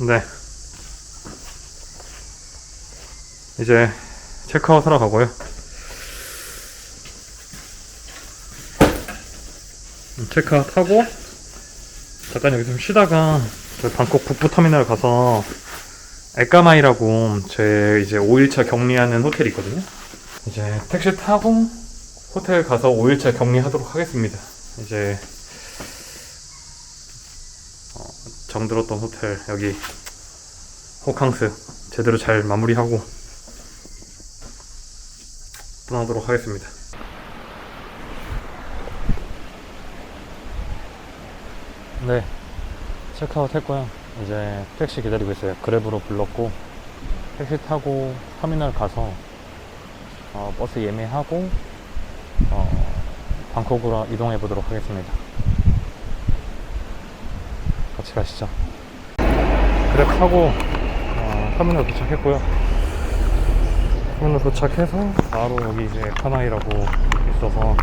네. 이제 체크아웃 하러 가고요. 음, 체크아웃 하고 잠깐 여기 좀 쉬다가 저희 방콕 북부 터미널 가서 엘까마이라고 제 이제 5일차 격리하는 호텔이 있거든요. 이제 택시 타고 호텔 가서 5일차 격리하도록 하겠습니다. 이제 어, 정들었던 호텔 여기 호캉스 제대로 잘 마무리하고 떠나도록 하겠습니다. 네, 체크아웃 했고요. 이제 택시 기다리고 있어요. 그랩으로 불렀고 택시 타고 터미널 가서 어, 버스 예매하고 어, 방콕으로 이동해 보도록 하겠습니다. 같이 가시죠. 그랩 타고 어, 터미널 도착했고요. 터미널 도착해서 바로 여기 이제 카나이라고 있어서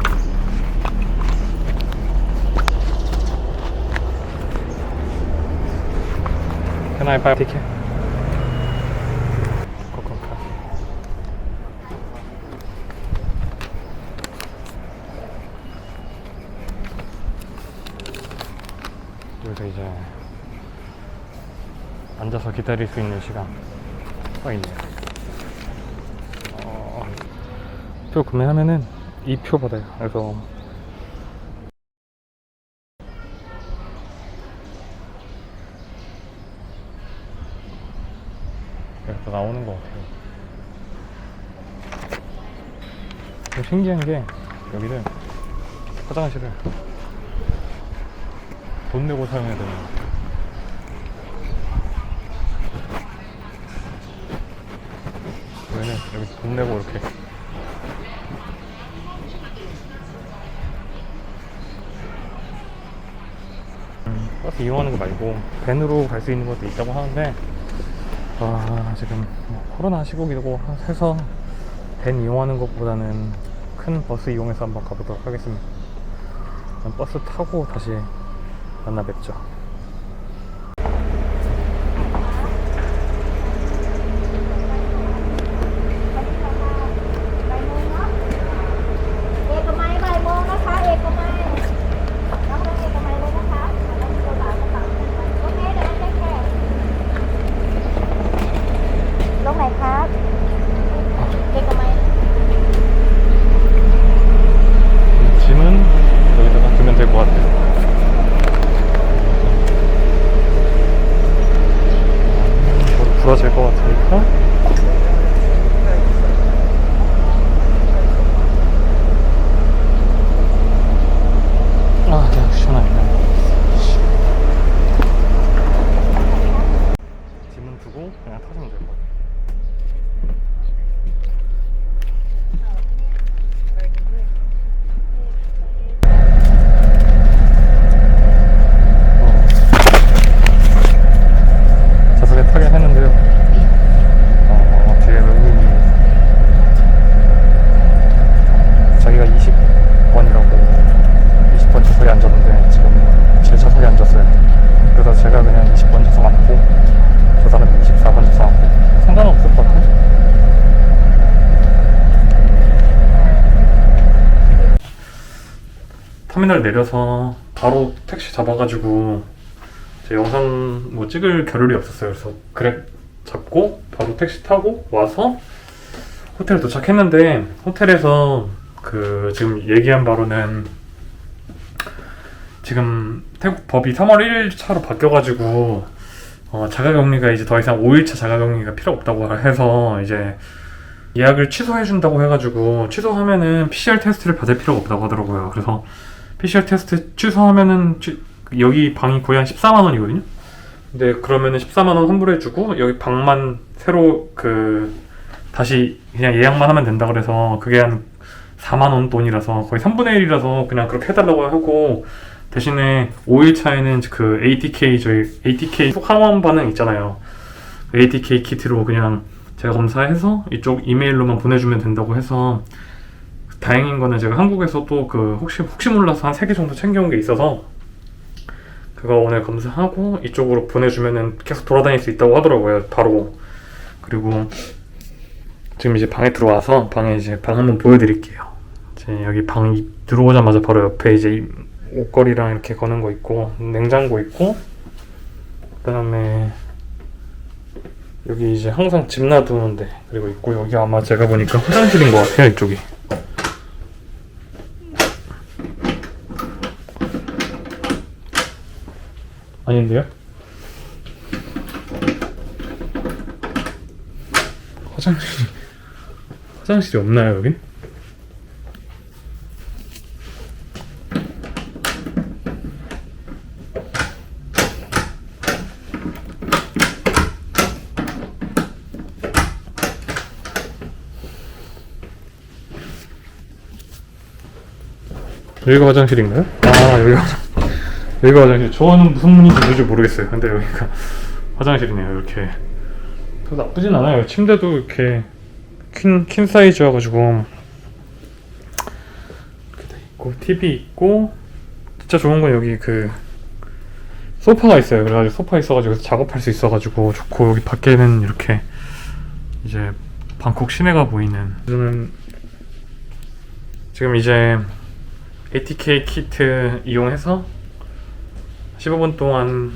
ticket? Coco Cafe. 여기서 이제 앉아서 기다릴 수 있는 시간 가 있네요. 어, 표 구매하면은 이표 받아요. 그래서 이렇게 나오는 것 같아요. 좀 신기한 게 여기를 화장실을 돈 내고 사용해야 되는 것 같아요. 여기 돈 내고 이렇게. 음, 버스 이용하는 거 말고 밴으로 갈 수 있는 것도 있다고 하는데 아 지금 뭐 코로나 시국이고 해서 밴 이용하는 것보다는 큰 버스 이용해서 한번 가보도록 하겠습니다. 버스 타고 다시 만나 뵙죠 부러질 것 같으니까 아 그냥 시원하네 짐은 두고 그냥 타시면 될 것 같아요 어. 자석에 타긴 했는데요. 어, 뒤에 외국인이 자기가 20번이라고 20번 좌석에 앉았는데 지금 제 좌석에 앉았어요. 그래서 제가 그냥 20번 좌석 앉고 저 사람이 24번 좌석 앉고 상관없을 것 같아요. 터미널 내려서 바로 택시 잡아가지고 제 영상 뭐 찍을 겨를이 없었어요. 그래서 그래 잡고 바로 택시 타고 와서 호텔 도착했는데 호텔에서 그 지금 얘기한 바로는 지금 태국 법이 3월 1일 차로 바뀌어가지고 어, 자가격리가 이제 더 이상 5일차 자가격리가 필요 없다고 해서 이제 예약을 취소해준다고 해가지고 취소하면은 PCR 테스트를 받을 필요가 없다고 하더라고요. 그래서 PCR 테스트 취소하면은 취- 여기 방이 거의 한 14만 원이거든요. 근데 그러면은 14만 원 환불해주고 여기 방만 새로 그 다시 그냥 예약만 하면 된다 그래서 그게 한 4만 원 돈이라서 거의 3분의 1이라서 그냥 그렇게 해달라고 하고 대신에 5일 차에는 그 ATK 저희 ATK 항원 반응 있잖아요. 그 ATK 키트로 그냥 제가 검사해서 이쪽 이메일로만 보내주면 된다고 해서 다행인 거는 제가 한국에서 또 그 혹시 혹시 몰라서 한 세 개 정도 챙겨온 게 있어서 그 그거 오늘 검사하고 이쪽으로 보내주면은 계속 돌아다닐 수 있다고 하더라고요. 바로 그리고 지금 이제 방에 들어와서 방에 이제 방 한번 보여드릴게요. 이제 여기 방 이- 들어오자마자 바로 옆에 이제 이 옷걸이랑 이렇게 거는 거 있고 냉장고 있고 그다음에 여기 이제 항상 짐 놔두는데 그리고 있고 여기 아마 제가 보니까 화장실인 것 같아요 이쪽이. 아닌데요? 화장실이 화장실이 없나요 여긴? 여기가 화장실인가요? 아 여기가 여기가 화장실. 저는 무슨 문인지 도저히 모르겠어요. 근데 여기가 화장실이네요. 이렇게. 그 나쁘진 않아요. 침대도 이렇게 퀸, 퀸 사이즈여가지고 이렇게 돼 있고 TV 있고 진짜 좋은 건 여기 그 소파가 있어요. 그래가지고 소파 있어가지고 작업할 수 있어가지고 좋고 여기 밖에는 이렇게 이제 방콕 시내가 보이는 저는 지금 이제 ATK 키트 이용해서 15분 동안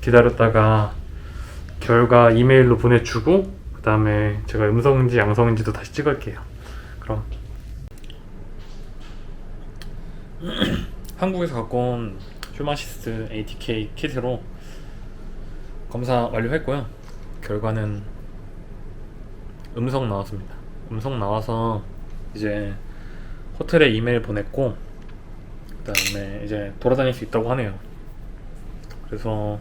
기다렸다가 결과 이메일로 보내주고 그 다음에 제가 음성인지 양성인지도 다시 찍을게요. 그럼 한국에서 갖고 온 휴마시스 ATK 키트로 검사 완료했고요. 결과는 음성 나왔습니다. 음성 나와서 이제 호텔에 이메일 보냈고 그 다음에 이제 돌아다닐 수 있다고 하네요. 그래서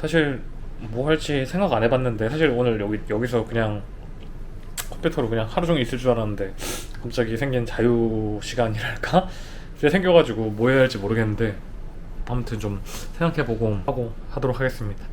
사실 뭐 할지 생각 안 해봤는데 사실 오늘 여기 여기서 그냥 컴퓨터로 그냥 하루 종일 있을 줄 알았는데 갑자기 생긴 자유 시간이랄까 그게 생겨가지고 뭐 해야 할지 모르겠는데 아무튼 좀 생각해보고 하고 하도록 하겠습니다.